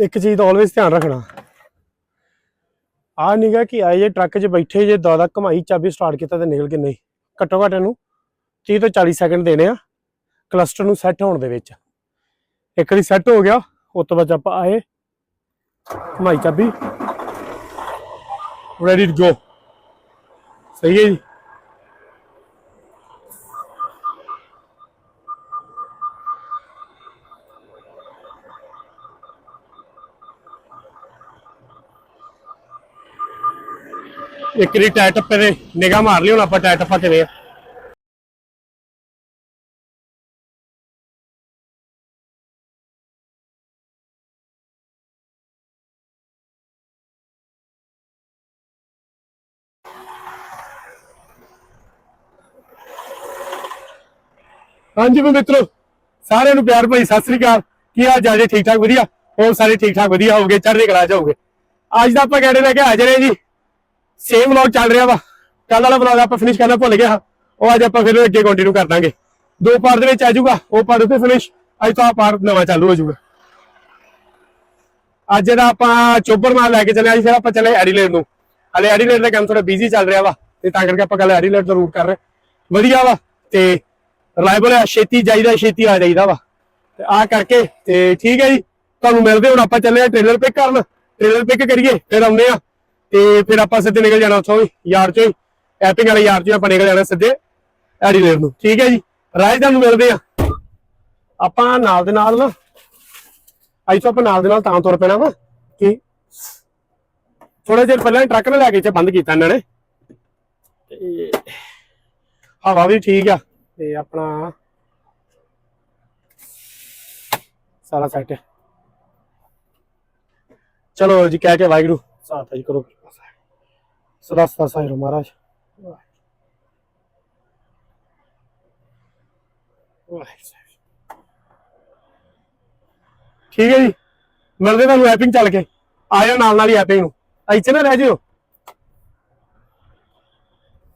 ਇੱਕ ਚੀਜ਼ ਦਾ ਆਲਵੇਸ ਧਿਆਨ ਰੱਖਣਾ। ਆ ਨਿਗਾ ਕਿ ਆਏ ਜੇ ਟਰੱਕ 'ਚ ਬੈਠੇ ਜੇ ਦਾਦਾ ਕਮਾਈ ਚਾਬੀ ਸਟਾਰਟ ਕੀਤਾ ਤੇ ਨਿਕਲ ਕੇ ਨਹੀਂ ਘੱਟੋ ਘੱਟ ਇਹਨੂੰ 30 ਤੋਂ 40 ਸੈਕਿੰਡ ਦੇਣੇ ਆ ਕਲਸਟਰ ਨੂੰ ਸੈੱਟ ਹੋਣ ਦੇ ਵਿੱਚ। ਇੱਕ ਵਾਰੀ ਸੈੱਟ ਹੋ ਗਿਆ, ਉਸ ਤੋਂ ਬਾਅਦ ਆਪਾਂ ਆਏ, ਕਮਾਈ ਚਾਬੀ ਰੈਡੀ ਟੂ ਗੋ ਸਹੀ ਹੈ ਜੀ? ਇੱਕ ਦੀ ਟਾਇਰ ਟੱਪੇ ਤੇ ਨਿਗਾਹ ਮਾਰ ਲਈ ਹੁਣ ਆਪਾਂ ਟਾਇਰ ਟੱਪਾ ਕਿਵੇਂ ਆ। ਹਾਂਜੀ ਵੀ ਮਿੱਤਰੋ, ਸਾਰਿਆਂ ਨੂੰ ਪਿਆਰ ਭਾਈ ਸਤਿ ਸ੍ਰੀ ਅਕਾਲ। ਕੀ ਹਾਲ ਚਾਲ ਜੀ? ਠੀਕ ਠਾਕ, ਵਧੀਆ? ਹੋਰ ਸਾਰੇ ਠੀਕ ਠਾਕ, ਵਧੀਆ ਹੋਗੇ ਚੜ੍ਹਦੀ ਕਲਾ ਚ ਹੋਗੇ ਅੱਜ ਦਾ ਆਪਾਂ ਕਹਿੰਦੇ ਲੈ ਕੇ ਹਾਜ਼ਰ ਹਾਂ ਜੀ। ਸੇਮ ਵਲੌਗ ਚੱਲ ਰਿਹਾ ਵਾ। ਕੱਲ ਵਾਲਾ ਵਲੌਗ ਆਪਾਂ ਫਿਨਿਸ਼ ਕਰਨਾ ਭੁੱਲ ਗਿਆ। ਉਹ ਅੱਜ ਆਪਾਂ ਫਿਰ ਅੱਗੇ ਕੰਟੀਨਿਊ ਕਰ ਦਾਂਗੇ। ਦੋ ਪਾਰਟ ਦੇ ਵਿੱਚ ਆ ਜਾਊਗਾ, ਉਹ ਪਾਰਟ ਉੱਤੇ ਫਿਨਿਸ਼ ਅੱਜ ਤੋਂ ਪਾਰਟ ਨਵਾਂ ਚਾਲੂ ਹੋ ਜਾਊਗਾ। ਅੱਜ ਦਾ ਆਪਾਂ ਚੋਬਰ ਮਾਲ ਲੈ ਕੇ ਚੱਲੇ ਅੱਜ ਫਿਰ ਆਪਾਂ ਚੱਲੇ ਐਡੀਲੇਡ ਨੂੰ। ਹਲੇ ਐਡੀਲੇਡ ਦਾ ਕੰਮ ਥੋੜਾ ਬਿਜ਼ੀ ਚੱਲ ਰਿਹਾ ਵਾ, ਤੇ ਤਾਂ ਕਰਕੇ ਆਪਾਂ ਕੱਲ ਐਡੀਲੇਡ ਦਾ ਰੂਟ ਕਰ ਰਹੇ ਵਧੀਆ ਵਾ, ਤੇ ਰਿਲਾਇਬਲ ਆ, ਛੇਤੀ ਜਾਈਦਾ, ਛੇਤੀ ਆ ਜਾਈਦਾ ਵਾ। ਤੇ ਆ ਕਰਕੇ, ਤੇ ਠੀਕ ਹੈ ਜੀ, ਤੁਹਾਨੂੰ ਮਿਲਦੇ ਹੁਣ ਆਪਾਂ ਚੱਲੇ ਆ ਟ੍ਰੇਲਰ ਪਿਕ ਕਰਨ। ਟ੍ਰੇਲਰ ਪਿਕ ਕਰੀਏ, ਫਿਰ ਆਉਂਦੇ ਆ ਤੇ ਫਿਰ ਆਪਾਂ ਸਿੱਧੇ ਨਿਕਲ ਜਾਣਾ ਉੱਥੋਂ ਵੀ, ਯਾਰ ਚੋਂ ਹੀ। ਐਪਿੰਗ ਵਾਲੇ ਯਾਰ ਚੋਂ ਹੀ ਆਪਾਂ ਨਿਕਲ ਜਾਣਾ ਸਿੱਧੇ ਐਡੀਲੇਡ ਨੂੰ। ਠੀਕ ਹੈ ਜੀ? ਰਾਜਧਾਨ ਤੁਹਾਨੂੰ ਮਿਲਦੇ ਆ ਆਪਾਂ ਨਾਲ ਦੇ ਨਾਲ ਨਾ, ਅੱਜ ਤੋਂ ਆਪਾਂ ਨਾਲ ਦੇ ਨਾਲ ਤਾਂ ਤੁਰ ਪੈਣਾ ਵਾ ਕਿ ਥੋੜੇ ਜਿਹਾ ਪਹਿਲਾਂ ਟਰੱਕ ਨੇ ਲੈ ਕੇ ਇੱਥੇ ਬੰਦ ਕੀਤਾ ਇਹਨਾਂ ਨੇ। ਤੇ ਹਵਾ ਵੀ ਠੀਕ ਆ ਤੇ ਆਪਣਾ ਸਾਰਾ ਸੈਟ ਹੈ ਚਲੋ ਜੀ, ਕਹਿ ਕੇ ਵਾਹਿਗੁਰੂ। ਸਾਥ ਜੀ, ਕਰੋ। ਸਦਾ ਸਦਾ ਸਾਹਿਬ ਮਹਾਰਾਜ ਵਾਹਿਗੁਰੂ ਠੀਕ ਹੈ ਜੀ। ਮਿਲਦੇ ਤੁਹਾਨੂੰ ਐਪਿੰਗ ਚੱਲ ਕੇ। ਆ ਜਾਓ ਨਾਲ ਨਾਲ ਹੀ ਐਪਿੰਗ ਨੂੰ। ਇੱਥੇ ਨਾ ਰਹਿ ਜਿਓ।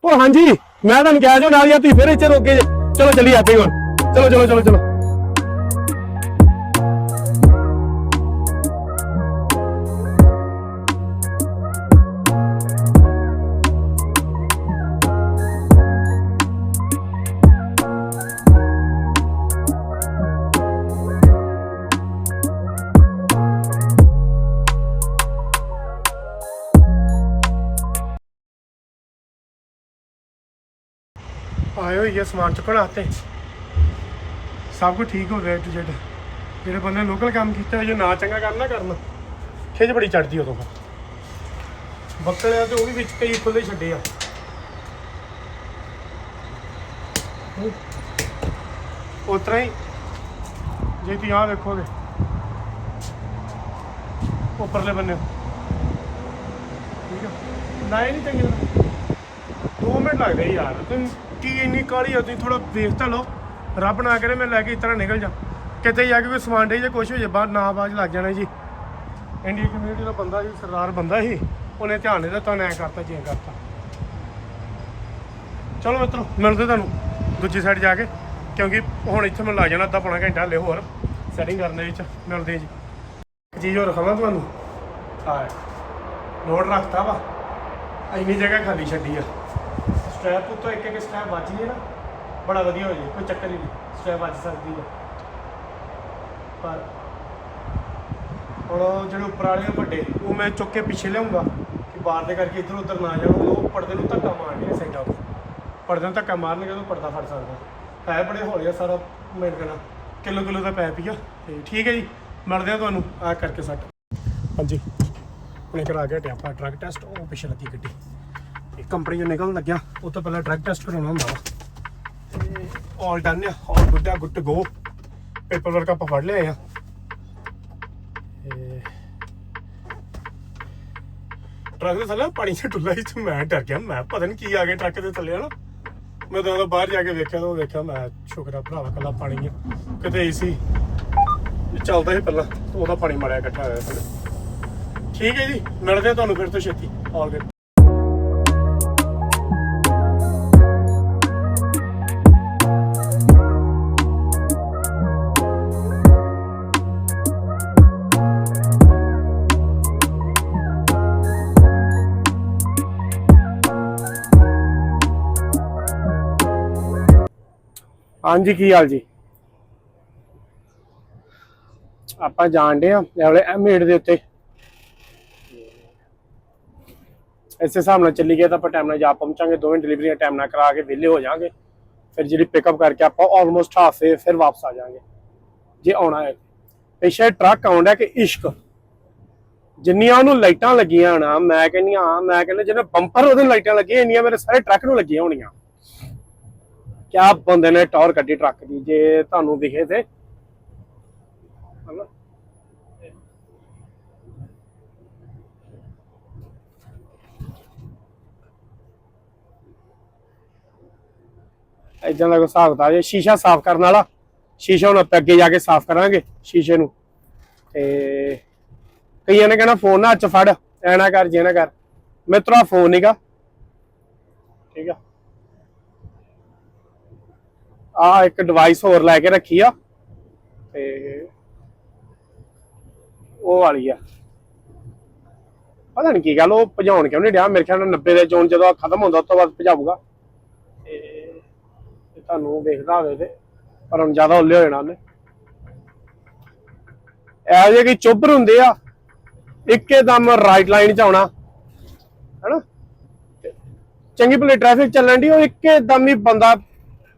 ਉਹ ਹਾਂਜੀ, ਮੈਂ ਤੁਹਾਨੂੰ ਕਹਿ ਜੋ ਨਾਲ ਹੀ ਆ, ਤੁਸੀਂ ਫਿਰ ਇੱਥੇ ਰੋਕੇ ਜੇ। ਚਲੋ ਚੱਲੀ ਐਪਿੰਗ ਹੁਣ। ਚਲੋ ਚਲੋ ਚਲੋ ਚਲੋ। ਹੋਈ ਹੈ ਸਮਾਨ ਚੁੱਕਣ ਆਤੇ ਸਭ ਕੁਝ ਠੀਕ ਹੋ ਗਿਆ ਟੂ ਜੈਡ ਜਿਹੜੇ ਬੰਦੇ ਲੋਕਲ ਕੰਮ ਕੀਤਾ, ਜੇ ਨਾ ਚੰਗਾ ਕਰਨਾ ਕਰਨ ਖਿਜ ਬੜੀ ਚੜਦੀ ਉਦੋਂ। ਫਿਰ ਬੱਕਲਿਆਂ ਤੇ ਉਹ ਵੀ ਵਿੱਚ ਕਈ ਖੁੱਲੇ ਛੱਡੇ ਆ। ਉਤਰਾ ਹੀ, ਜੇ ਤੁਸੀਂ ਆਹ ਵੇਖੋਗੇ ਉੱਪਰਲੇ ਬੰਨੇ। ਠੀਕ ਆ? ਨਾ ਇਹ ਨਹੀਂ ਚੰਗੇ ਤਰ੍ਹਾਂ। ਦੋ ਮਿੰਟ ਲੱਗਦੇ ਯਾਰ, ਤੁਸੀਂ ਕੀ ਇੰਨੀ ਕਾਹਲੀ ਆ? ਤੁਸੀਂ ਥੋੜਾ ਵੇਖ ਤਾਂ ਲਓ। ਰੱਬ ਨਾ ਕਰੇ ਮੈਂ ਲੈ ਕੇ ਇਸ ਤਰ੍ਹਾਂ ਨਿਕਲ ਜਾ। ਕਿਤੇ ਜਾ ਕੇ ਕੋਈ ਸਮਾਨ ਡੇ ਜਾਂ ਕੁਛ ਹੋ ਜੇ ਬਾਹਰ ਨਾ ਆਵਾਜ਼ ਲੱਗ ਜਾਣਾ ਜੀ। ਇੰਡੀਆ ਕਮਿਊਨਿਟੀ ਦਾ ਬੰਦਾ ਸੀ ਸਰਦਾਰ ਬੰਦਾ ਸੀ। ਉਹਨੇ ਧਿਆਨ ਨਹੀਂ ਦਿੱਤਾ ਉਹਨੇ ਐ ਕਰਤਾ ਜੇ ਕਰਤਾ। ਚਲੋ ਮਿੱਤਰੋ, ਮਿਲਦੇ ਤੁਹਾਨੂੰ ਦੂਜੀ ਸਾਈਡ ਜਾ ਕੇ। ਕਿਉਂਕਿ ਹੁਣ ਇੱਥੇ ਮੈਨੂੰ ਲੱਗ ਜਾਣਾ ਅੱਧਾ ਪੌਣਾ ਘੰਟਾ, ਹਲੇ ਹੋਰ ਸੈਟਿੰਗ ਕਰਨ ਦੇ ਵਿੱਚ। ਮਿਲਦੇ ਜੀ। ਇੱਕ ਚੀਜ਼ ਹੋਰ ਖਵਾਂ ਤੁਹਾਨੂੰ। ਹਾਂ ਲੋਡ ਰੱਖਤਾ ਵਾ। ਇੰਨੀ ਜਗ੍ਹਾ ਖਾਲੀ ਛੱਡੀ ਆ। ਸਟ੍ਰੈਪ ਉੱਤੋਂ ਇੱਕ ਇੱਕ ਸਟ੍ਰੈਪ ਵੱਜ ਜੇ ਨਾ, ਬੜਾ ਵਧੀਆ ਹੋ ਜੇ, ਕੋਈ ਚੱਕਰ ਹੀ ਨਹੀਂ ਸਟ੍ਰੈਪ ਵੱਜ ਸਕਦੀ ਹੈ। ਪਰ ਹੁਣ ਜਿਹੜੇ ਉੱਪਰ ਵਾਲੇ ਵੱਡੇ, ਉਹ ਮੈਂ ਚੁੱਕ ਕੇ ਪਿੱਛੇ ਲਿਆਉਂਗਾ, ਕਿ ਬਾਹਰ ਦੇ ਕਰਕੇ ਇੱਧਰ ਉੱਧਰ ਨਾ ਜਾਣ, ਉਹ ਪਰਦੇ ਨੂੰ ਧੱਕਾ ਮਾਰਨੇ ਸਾਈਡਾਂ ਤੋਂ ਪਰਦੇ ਨੂੰ ਧੱਕਾ ਮਾਰਨਗੇ ਤਾਂ ਪਰਦਾ ਫਟ ਸਕਦਾ। ਹੈ ਬੜੇ ਹੌਲੀ ਆ, ਸਾਰਾ ਮੇਨ ਕਰਨਾ ਕਿਲੋ ਕਿਲੋ ਦਾ ਪੈ ਹੀ ਤੇ ਠੀਕ ਹੈ ਜੀ, ਮਿਲਦੇ ਆ ਤੁਹਾਨੂੰ, ਆ ਕਰਕੇ ਸੱਟ। ਹਾਂਜੀ ਆਪਣੇ ਕਰਾ ਕੇ ਹਟਿਆ ਆਪਾਂ ਡਰੱਗ ਟੈਸਟ ਉਹ ਪਿੱਛੇ ਲੱਗੀ ਗੱਡੀ। ਕੰਪਨੀ ਚੋਂ ਨਿਕਲਣ ਲੱਗਿਆ ਉਹ ਤੋਂ ਪਹਿਲਾਂ ਡਰੱਗ ਟੈਸਟ ਕਰਾਉਣਾ ਹੁੰਦਾ ਵਾ। ਆਲ ਡਨ ਆ ਆਲ ਗੁੱਡ ਆ ਗੁੱਡ ਗੋ ਪੇਪਰ ਵਰਕ ਆਪਾਂ ਫੜ ਲਿਆ ਆ। ਟਰੱਕ ਦੇ ਥੱਲੇ ਪਾਣੀ ਚ ਟੁੱਲਾ ਸੀ, ਤੇ ਮੈਂ ਡਰ ਗਿਆ। ਮੈਂ ਪਤਾ ਨਹੀਂ ਕੀ ਆ ਗਿਆ ਟਰੱਕ ਦੇ ਥੱਲੇ, ਹਨਾ। ਮੈਂ ਤਾਂ ਬਾਹਰ ਜਾ ਕੇ ਵੇਖਿਆ ਤਾਂ ਵੇਖਿਆ, ਮੈਂ ਸ਼ੁਕਰ ਆ ਭਰਾਵਾ ਕੱਲਾ ਪਾਣੀ ਆ। ਕਿਤੇ ਏਸੀ ਚੱਲਦਾ ਸੀ ਪਹਿਲਾਂ ਉਹਦਾ ਪਾਣੀ ਮਾਰਿਆ ਇਕੱਠਾ ਹੋਇਆ। ਥੱਲੇ ਠੀਕ ਹੈ ਜੀ, ਮਿਲਦੇ ਆ ਤੁਹਾਨੂੰ ਫਿਰ ਤੋਂ ਛੇਤੀ। ਆਲ ਹਾਂਜੀ, ਕੀ ਹਾਲ ਜੀ? ਆਪਾਂ ਜਾਣਦੇ ਆ ਇਹ ਵਾਲੇ ਦੇ ਉੱਤੇ। ਇਸੇ ਹਿਸਾਬ ਨਾਲ ਚੱਲੀ ਗਿਆ ਤਾਂ ਆਪਾਂ ਟਾਈਮ ਨਾਲ ਜਾ ਪਹੁੰਚਾਂਗੇ, ਦੋਵੇਂ ਡਿਲੀਵਰੀਆਂ ਟਾਈਮ ਨਾਲ ਕਰਾ ਕੇ ਵਿਹਲੇ ਹੋ ਜਾਾਂਗੇ। ਫਿਰ ਜਿਹੜੀ ਪਿਕਅਪ ਕਰਕੇ ਆਪਾਂ ਆਲਮੋਸਟ ਹਾਫੇ ਫਿਰ ਵਾਪਸ ਆ ਜਾਾਂਗੇ। ਜੇ ਆਉਣਾ ਹੈ। ਪਿੱਛੇ ਟਰੱਕ ਆਉਂਦਾ ਕਿ ਇਸ਼ਕ। ਜਿੰਨੀਆਂ ਉਹਨੂੰ ਲਾਈਟਾਂ ਲੱਗੀਆਂ ਨਾ, ਮੈਂ ਕਹਿੰਦੀ ਹਾਂ, ਮੈਂ ਕਹਿੰਦਾ ਜਿਹਨੇ ਬੰਪਰ ਉਹਦੇ ਲਾਈਟਾਂ ਲੱਗੀਆਂ, ਇੰਨੀਆਂ ਮੇਰੇ ਸਾਰੇ ਟਰੱਕ ਨੂੰ ਲੱਗੀਆਂ ਹੋਣੀਆਂ। ਕਿਆ ਬੰਦੇ ਨੇ ਟੌਰ ਕੱਢੀ ਟਰੱਕ ਦੀ, ਜੇ ਤੁਹਾਨੂੰ ਦਿਖੇ ਤੇ। ਹਨਾ? ਇਦਾਂ ਦਾ ਕੋਈ ਹਿਸਾਬ ਕਿਤਾਬ, ਜੇ ਸ਼ੀਸ਼ਾ ਸਾਫ਼ ਕਰਨ ਵਾਲਾ, ਸ਼ੀਸ਼ਾ ਹੁਣ ਆਪਾਂ ਅੱਗੇ ਜਾ ਕੇ ਸਾਫ਼ ਕਰਾਂਗੇ ਸ਼ੀਸ਼ੇ ਨੂੰ। ਤੇ ਕਈਆਂ ਨੇ ਕਹਿਣਾ ਫੋਨ ਨਾ ਹੱਥ ਫੜ, ਐ ਨਾ ਕਰ, ਜੇ ਨਾ ਕਰ। ਮਿੱਤਰਾ ਫੋਨ ਨਹੀਂਗਾ ਠੀਕ ਆ? ਆ ਇੱਕ ਡਿਵਾਈਸ ਹੋਰ ਲੈ ਕੇ ਰੱਖੀ ਆ। ਤੇ ਉਹ ਵਾਲੀ ਆ। ਪਤਾ ਨਹੀਂ ਕੀ ਗੱਲ, ਉਹ ਭਜਾਉਣ ਕਿਉਂ ਨਹੀਂ ਡਿਆ? ਮੇਰੇ ਖਿਆਲ ਨਾਲ 90 ਦੇ ਜ਼ੋਨ ਜਦੋਂ ਖਤਮ ਹੁੰਦਾ, ਉਸ ਤੋਂ ਬਾਅਦ ਭਜਾਊਗਾ। ਤੇ ਤੁਹਾਨੂੰ ਵੇਖਦਾ ਹੋਵੇ ਤੇ, ਪਰ ਹੁਣ ਜ਼ਿਆਦਾ ਉੱਲੇ ਹੋ ਜਾਣਾ ਉਹਨੇ। ਇਹ ਜਿਹੇ ਕਿ ਚੁੱਭਰ ਹੁੰਦੇ ਆ। ਇੱਕੇ ਦਮ ਰਾਈਟ ਲਾਈਨ ਚ ਆਉਣਾ। ਹੈਨਾ? ਤੇ ਚੰਗੀ ਭਲੀ ਟ੍ਰੈਫਿਕ ਚੱਲਣ ਦੀ ਉਹ ਇੱਕੇ ਦਮ ਹੀ ਬੰਦਾ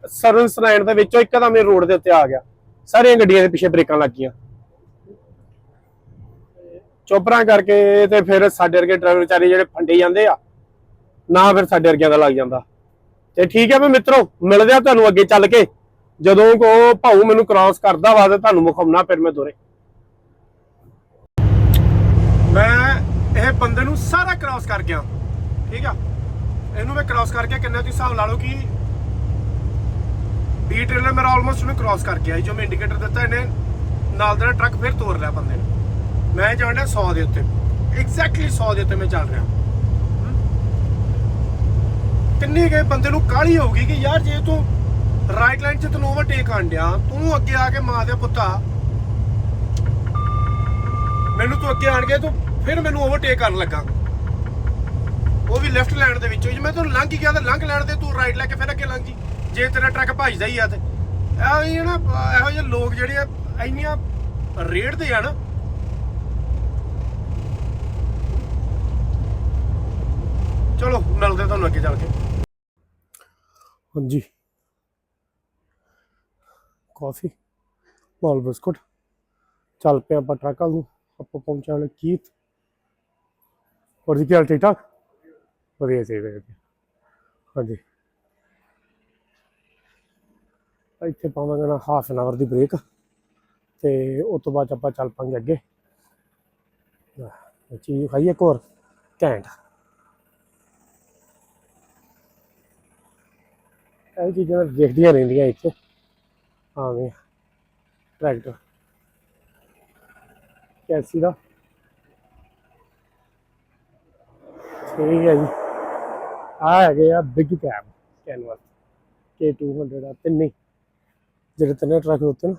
ਸਰਵਿਸ ਲਾਈਨ ਦੇ ਵਿੱਚੋਂ ਇੱਕਦਮ ਹੀ ਰੋਡ ਦੇ ਉੱਤੇ ਆ ਗਿਆ। ਸਾਰੀਆਂ ਗੱਡੀਆਂ ਦੇ ਪਿੱਛੇ ਬ੍ਰੇਕਾਂ ਲੱਗੀਆਂ। ਚੋਪਰਾਂ ਕਰਕੇ ਤੇ ਫਿਰ ਸਾਡੇ ਵਰਗੇ ਡਰਾਈਵਰ ਵਿਚਾਰੇ ਜਿਹੜੇ ਫੰਡੇ ਜਾਂਦੇ ਆ, ਨਾ ਫਿਰ ਸਾਡੇ ਵਰਗਿਆਂ ਦਾ ਲੱਗ ਜਾਂਦਾ। ਤੇ ਠੀਕ ਹੈ ਵੀ ਮਿੱਤਰੋ, ਮਿਲਦੇ ਆ ਤੁਹਾਨੂੰ ਅੱਗੇ ਚੱਲ ਕੇ। ਜਦੋਂ ਕੋ ਭਾਊ ਮੈਨੂੰ ਕ੍ਰਾਸ ਕਰਦਾ ਵਾ ਤੇ ਤੁਹਾਨੂੰ ਮੁਖਮਨਾ ਫਿਰ ਮੈਂ ਦੋਰੇ ਮੈਂ ਇਹ ਬੰਦੇ ਨੂੰ ਸਾਰਾ ਕ੍ਰਾਸ ਕਰ ਗਿਆ। ਠੀਕ ਆ? ਇਹਨੂੰ ਮੈਂ ਕ੍ਰਾਸ ਕਰਕੇ ਕਿੰਨਾ ਤੁਸੀਂ ਹਿਸਾਬ ਲਾ ਲਓ ਕਿ ਬੀ ਟ੍ਰੇਲਰ ਮੇਰਾ ਆਲਮੋਸਟ ਉਹਨੂੰ ਕ੍ਰਾਸ ਕਰ ਗਿਆ ਜੋ ਮੈਂ ਇੰਡੀਕੇਟਰ ਦਿੱਤਾ ਇਹਨੇ, ਨਾਲ ਦਾ ਟਰੱਕ ਫਿਰ ਤੋੜ ਲਿਆ ਬੰਦੇ ਨੇ। ਮੈਂ ਜਾਣਦਾ 100 ਦੇ ਉੱਤੇ। ਐਗਜ਼ੈਕਟਲੀ 100 ਦੇ ਉੱਤੇ ਮੈਂ ਚੱਲ ਰਿਹਾ। ਕਿੰਨੀ ਗਏ ਬੰਦੇ ਨੂੰ ਕਾਹਲੀ ਹੋਊਗੀ ਕਿ ਯਾਰ ਜੇ ਤੂੰ ਰਾਈਟ ਲਾਈਨ 'ਚ ਤੈਨੂੰ ਓਵਰਟੇਕ ਆਣ ਡਿਆ, ਤੂੰ ਅੱਗੇ ਆ ਕੇ ਮਾਂ ਦੇ ਪੁੱਤਾ ਮੈਨੂੰ ਤੂੰ ਅੱਗੇ ਆਣ ਕੇ ਤੂੰ ਫਿਰ ਮੈਨੂੰ ਓਵਰਟੇਕ ਕਰਨ ਲੱਗਾ। ਉਹ ਵੀ ਲੈਫਟ ਲਾਈਨ ਦੇ ਵਿੱਚੋਂ ਜੇ ਮੈਂ ਤੈਨੂੰ ਲੰਘ ਗਿਆ ਤਾਂ ਲੰਘ ਲੈਣ ਦੇ ਤੂੰ ਰਾਈਟ ਲੈ ਕੇ ਫਿਰ ਅੱਗੇ ਲੰਘ ਜੀ। ਜੇ ਤੇਰਾ ਟਰੱਕ ਭੱਜਦਾ ਹੀ ਆ ਤੇ। ਇਹੋ ਹੀ ਨਾ, ਇਹੋ ਜਿਹੇ ਲੋਕ ਜਿਹੜੇ ਆ, ਇੰਨੀਆਂ ਰੇਡ ਦੇ ਆ ਨਾ। ਚਲੋ, ਮਿਲਦੇ ਤੁਹਾਨੂੰ ਅੱਗੇ ਚੱਲ ਕੇ। ਹਾਂਜੀ। ਕਾਫੀ। ਮਾਲ ਬਿਸਕੁਟ। ਚੱਲ ਪਿਆ ਆਪਾਂ ਟਰੱਕ ਵੱਲ ਨੂੰ। ਆਪਾਂ ਪਹੁੰਚਣ ਵਾਲੇ ਕੀਤ ਹੋਰ ਜੀ, ਕੀ ਹਾਲ, ਠੀਕ ਠਾਕ? ਵਧੀਆ ਚਾਹੀਦਾ ਹਾਂਜੀ। ਇੱਥੇ ਪਾਵਾਂਗੇ ਨਾ ਹਾਫ ਐਨ ਆਵਰ ਦੀ ਬ੍ਰੇਕ ਤੇ ਉਸ ਤੋਂ ਬਾਅਦ ਆਪਾਂ ਚੱਲ ਪਾਂਗੇ ਅੱਗੇ। ਚੀਜ਼ ਖਾਈ ਇੱਕ ਹੋਰ, ਘੈਂਟ। ਇਹ ਚੀਜ਼ਾਂ ਦੇਖਦੀਆਂ ਰਹਿੰਦੀਆਂ ਇੱਥੇ। ਆਵੇਂ ਟਰੈਕਟਰ ਕੈਸੀ ਦਾ? ਠੀਕ ਹੈ ਜੀ। ਆ ਹੈਗੇ ਆ ਬਿਗ ਕੈਬ ਕੈਨਵਸ K200 ਆ, ਤਿੰਨੇ ਜਿਹੜੇ ਤਿੰਨੇ ਟਰੱਕ ਉੱਤੇ ਨਾ,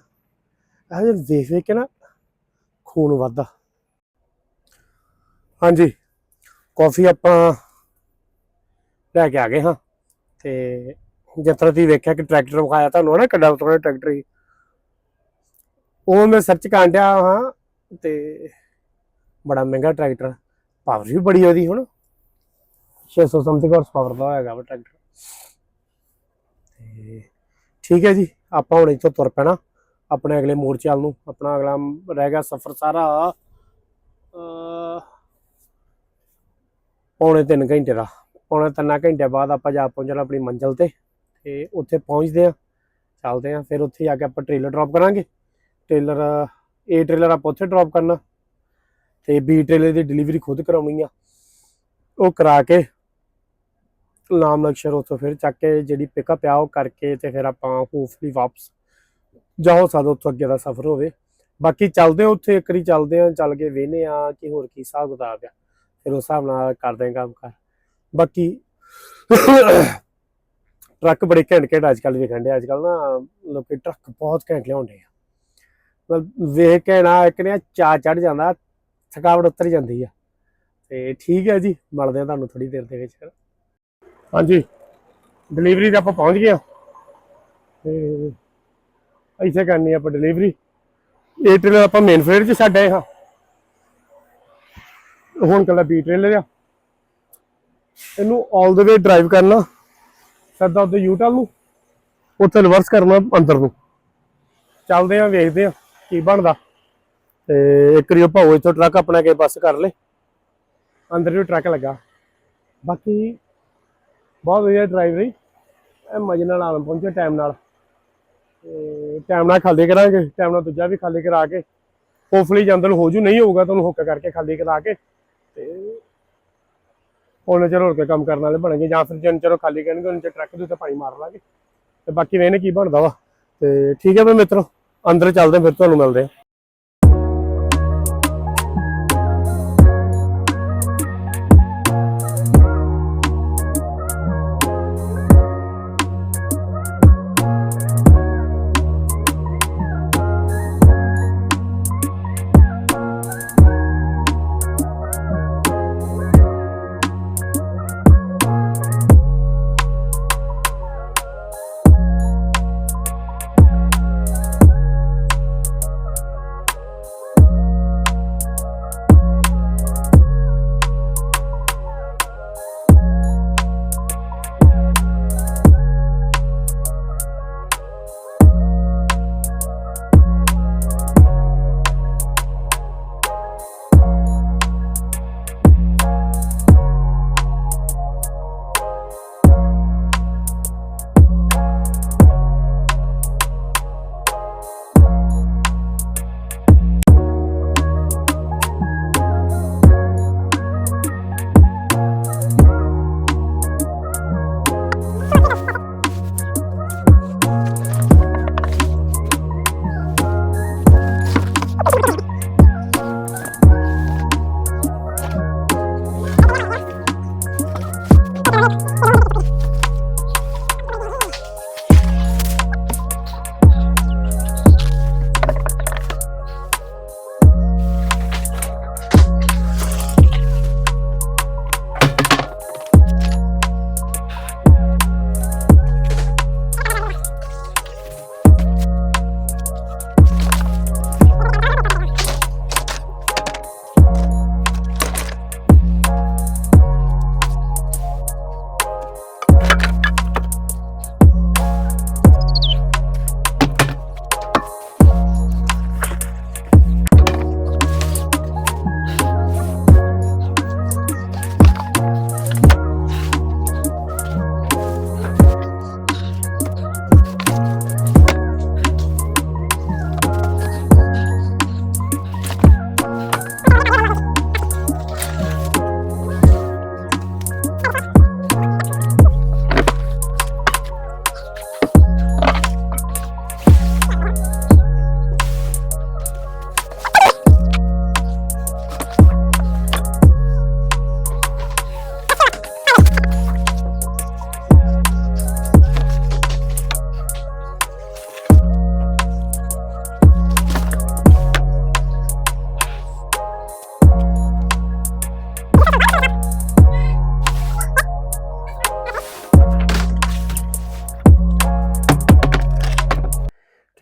ਇਹ ਜਿਹੇ ਦੇਖ ਵੇਖ ਕੇ ਨਾ ਖੂਨ ਵੱਧਦਾ। ਹਾਂਜੀ, ਕਾਫੀ ਆਪਾਂ ਲੈ ਕੇ ਆ ਗਏ ਹਾਂ। ਤੇ ਜਿਸ ਤਰ੍ਹਾਂ ਤੁਸੀਂ ਵੇਖਿਆ ਕਿ ਟਰੈਕਟਰ ਵਿਖਾਇਆ ਤੁਹਾਨੂੰ ਨਾ, ਕਿੱਡਾ ਥੋੜਾ ਟਰੈਕਟਰ ਸੀ। ਉਹ ਮੈਂ ਸਰਚ ਕਰਨ ਡਿਆ ਹਾਂ ਤੇ ਬੜਾ ਮਹਿੰਗਾ ਟਰੈਕਟਰ ਪਾਵਰ ਵੀ ਬੜੀ ਉਹਦੀ ਹੁਣ। 600 ਸਮਥਿੰਗ ਹਾਰਸ ਪਾਵਰ ਦਾ ਹੈਗਾ ਵਾ ਟਰੈਕਟਰ। ਤੇ ਠੀਕ ਹੈ ਜੀ, ਆਪਾਂ ਹੁਣ ਇੱਥੋਂ ਤੁਰ ਪੈਣਾ, ਆਪਣੇ ਅਗਲੇ ਮੋਰਚੇ ਨੂੰ, ਆਪਣਾ ਅਗਲਾ ਰਹਿ ਗਿਆ ਸਫ਼ਰ ਸਾਰਾ। ਪੌਣੇ 3 ਘੰਟੇ ਦਾ, ਪੌਣੇ 3 ਘੰਟੇ ਬਾਅਦ ਆਪਾਂ ਜਾ ਪਹੁੰਚਣਾ ਆਪਣੀ ਮੰਜ਼ਿਲ ਤੇ ਤੇ ਉੱਥੇ ਪਹੁੰਚਦੇ ਆ ਚੱਲਦੇ ਆ ਫਿਰ ਉੱਥੇ ਜਾ ਕੇ ਆਪਾਂ ਟ੍ਰੇਲਰ ਡ੍ਰੌਪ ਕਰਾਂਗੇ। ਟ੍ਰੇਲਰ ਏ ਟ੍ਰੇਲਰ ਆਪਾਂ ਉੱਥੇ ਡ੍ਰੌਪ ਕਰਨਾ, ਤੇ ਬੀ ਟ੍ਰੇਲਰ ਦੀ ਡਿਲੀਵਰੀ ਖੁਦ ਕਰਾਉਣੀ ਆ। ਉਹ ਕਰਾ ਕੇ ਨਾਮ ਲਕਸ਼ਰ ਉੱਥੋਂ ਫਿਰ ਚੱਕ ਕੇ ਜਿਹੜੀ ਪਿਕਅਪ ਆ ਉਹ ਕਰਕੇ ਤੇ ਫਿਰ ਆਪਾਂ ਹੋਪਫੁਲੀ ਵਾਪਸ ਜਾਓ, ਸਾਡਾ ਉੱਥੋਂ ਅੱਗੇ ਦਾ ਸਫ਼ਰ ਹੋਵੇ। ਬਾਕੀ ਚੱਲਦੇ ਆ ਉੱਥੇ, ਇੱਕ ਵਾਰੀ ਚੱਲਦੇ ਆ ਚੱਲ ਕੇ ਵੇਹਨੇ ਆ ਕਿ ਹੋਰ ਕੀ ਹਿਸਾਬ ਕਿਤਾਬ ਆ। ਫਿਰ ਉਸ ਹਿਸਾਬ ਨਾਲ ਕਰਦੇ ਆ ਕੰਮ ਕਰ। ਬਾਕੀ ਟਰੱਕ ਬੜੇ ਘੈਂਟ ਘੈਂਟ ਅੱਜ ਕੱਲ੍ਹ ਵੇਖਣ ਦੇ ਅੱਜ ਕੱਲ੍ਹ ਨਾ ਲੋਕੀ ਟਰੱਕ ਬਹੁਤ ਘੈਂਟ ਲਿਆਉਂਦੇ ਆ। ਮਤਲਬ ਵੇਖ ਕੇ ਨਾ ਇੱਕ ਨੇ ਚਾ ਚੜ ਜਾਂਦਾ, ਥਕਾਵਟ ਉਤਰ ਜਾਂਦੀ ਆ। ਤੇ ਠੀਕ ਹੈ ਜੀ, ਮਿਲਦੇ ਆ ਤੁਹਾਨੂੰ ਥੋੜੀ ਦੇਰ ਦੇ ਵਿੱਚ। ਹਾਂਜੀ। ਡਿਲੀਵਰੀ ਤੇ ਆਪਾਂ ਪਹੁੰਚ ਗਏ ਆ ਤੇ ਇੱਥੇ ਕਰਨੀ ਆਪਾਂ ਡਿਲੀਵਰੀ ਇਹ ਟ੍ਰੇਲਰ ਆਪਾਂ ਮੇਨ ਫੇਅਰ 'ਚ ਛੱਡ ਆਏ ਹਾਂ। ਹੁਣ ਕੱਲਾ ਬੀ ਟ੍ਰੇਲਰ ਆ। ਇਹਨੂੰ ਆਲ ਦ ਵੇ ਡਰਾਈਵ ਕਰਨਾ। ਸਿੱਧਾ ਉੱਤੇ ਯੂਟਲ ਨੂੰ। ਉੱਥੇ ਰਿਵਰਸ ਕਰਨਾ ਅੰਦਰ ਨੂੰ। ਚੱਲਦੇ ਆ ਵੇਖਦੇ ਆ ਕੀ ਬਣਦਾ। ਤੇ ਇੱਕ ਵਾਰੀ ਭਾਉ ਇੱਥੋਂ ਟਰੱਕ ਆਪਣਾ ਕੇ ਬੱਸ ਕਰ ਲੇ ਅੰਦਰ ਵੀ ਟਰੱਕ ਲੱਗਾ। ਬਾਕੀ ਬਹੁਤ ਵਧੀਆ ਡਰਾਈਵ ਰਹੀ। ਐ ਮਜੇ ਨਾਲ ਆਣ ਪਹੁੰਚੇ ਟਾਈਮ ਨਾਲ। ਤੇ ਟਾਈਮ ਨਾਲ ਖਾਲੀ ਕਰਾਂਗੇ। ਟਾਈਮ ਨਾਲ ਦੂਜਾ ਵੀ ਖਾਲੀ ਕਰਾ ਕੇ। ਹੋਪਫੁਲੀ ਜੰਦਲ ਹੋ ਜੂ ਨਹੀਂ ਹੋਊਗਾ ਤੁਹਾਨੂੰ ਹੁੱਕ ਕਰਕੇ ਖਾਲੀ ਕਰਾ ਕੇ। ਤੇ ਉਹਨੇ ਚਿਰ ਹੋਰ ਕੇ ਕੰਮ ਕਰਨ ਵਾਲੇ ਬਣਨਗੇ ਜਾਂ ਫਿਰ ਜਨ ਚਲੋ ਖਾਲੀ ਕਰਨਗੇ ਉਹਨਾਂ ਚ ਟਰੱਕ ਦੇ ਉੱਤੇ ਪਾਣੀ ਮਾਰ ਲਾਂਗੇ। ਤੇ ਬਾਕੀ ਵੇਨੇ ਕੀ ਬਣਦਾ ਵਾ। ਤੇ ਠੀਕ ਹੈ ਮੇਰੇ ਮਿੱਤਰੋ ਅੰਦਰ ਚੱਲਦੇ ਹਾਂ, ਫਿਰ ਤੁਹਾਨੂੰ ਮਿਲਦੇ ਆ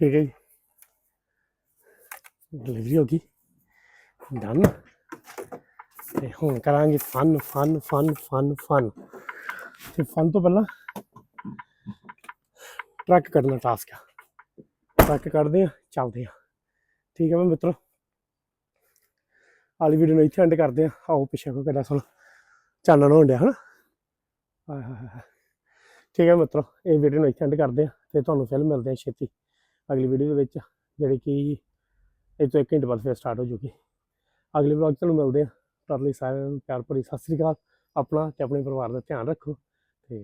ਠੀਕ ਹੈ ਜੀ। ਡਿਲੀਵਰੀ ਹੋ ਗਈ। ਡਨ ਤੇ ਹੁਣ ਕਰਾਂਗੇ fun fun fun fun fun ਤੇ ਫਨ ਤੋਂ ਪਹਿਲਾਂ ਟਰੱਕ ਕਰਨਾ ਟਾਸਕ ਆ। ਟਰੱਕ ਕਰਦੇ ਆ, ਚੱਲਦੇ ਆ। ਠੀਕ ਹੈ ਮੇਰੇ ਮਿੱਤਰੋ। ਆਲੀ ਵੀਡੀਓ ਨੂੰ ਇੱਥੇ ਐਂਡ ਕਰਦੇ ਆ। ਆਓ ਪਿੱਛੇ ਕੋ ਕਿਹੜਾ ਸੁਣ। ਚਾਨਣ ਹੋਣ ਡਿਆ ਹਨਾ। ਠੀਕ ਹੈ ਮਿੱਤਰੋ, ਇਹ ਵੀਡੀਓ ਨੂੰ ਇੱਥੇ ਐਂਡ ਕਰਦੇ ਆ। ਤੇ ਤੁਹਾਨੂੰ ਫਿਰ ਮਿਲਦੇ ਆ ਛੇਤੀ। ਅਗਲੀ ਵੀਡੀਓ ਦੇ ਵਿੱਚ, ਜਿਹੜੇ ਕਿ ਇਹ ਤੋਂ ਇੱਕ ਘੰਟੇ ਬਾਅਦ ਫਿਰ ਸਟਾਰਟ ਹੋ ਜੂਗੀ। ਅਗਲੇ ਵਲੌਗ ਤੁਹਾਨੂੰ ਮਿਲਦੇ ਆ ਤਦ ਲਈ ਸਾਰਿਆਂ ਨੂੰ ਪਿਆਰ ਭਰੀ ਸਤਿ ਸ੍ਰੀ ਅਕਾਲ। ਆਪਣਾ ਤੇ ਆਪਣੇ ਪਰਿਵਾਰ ਦਾ ਧਿਆਨ ਰੱਖੋ ਤੇ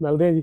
ਮਿਲਦੇ ਆ ਜੀ।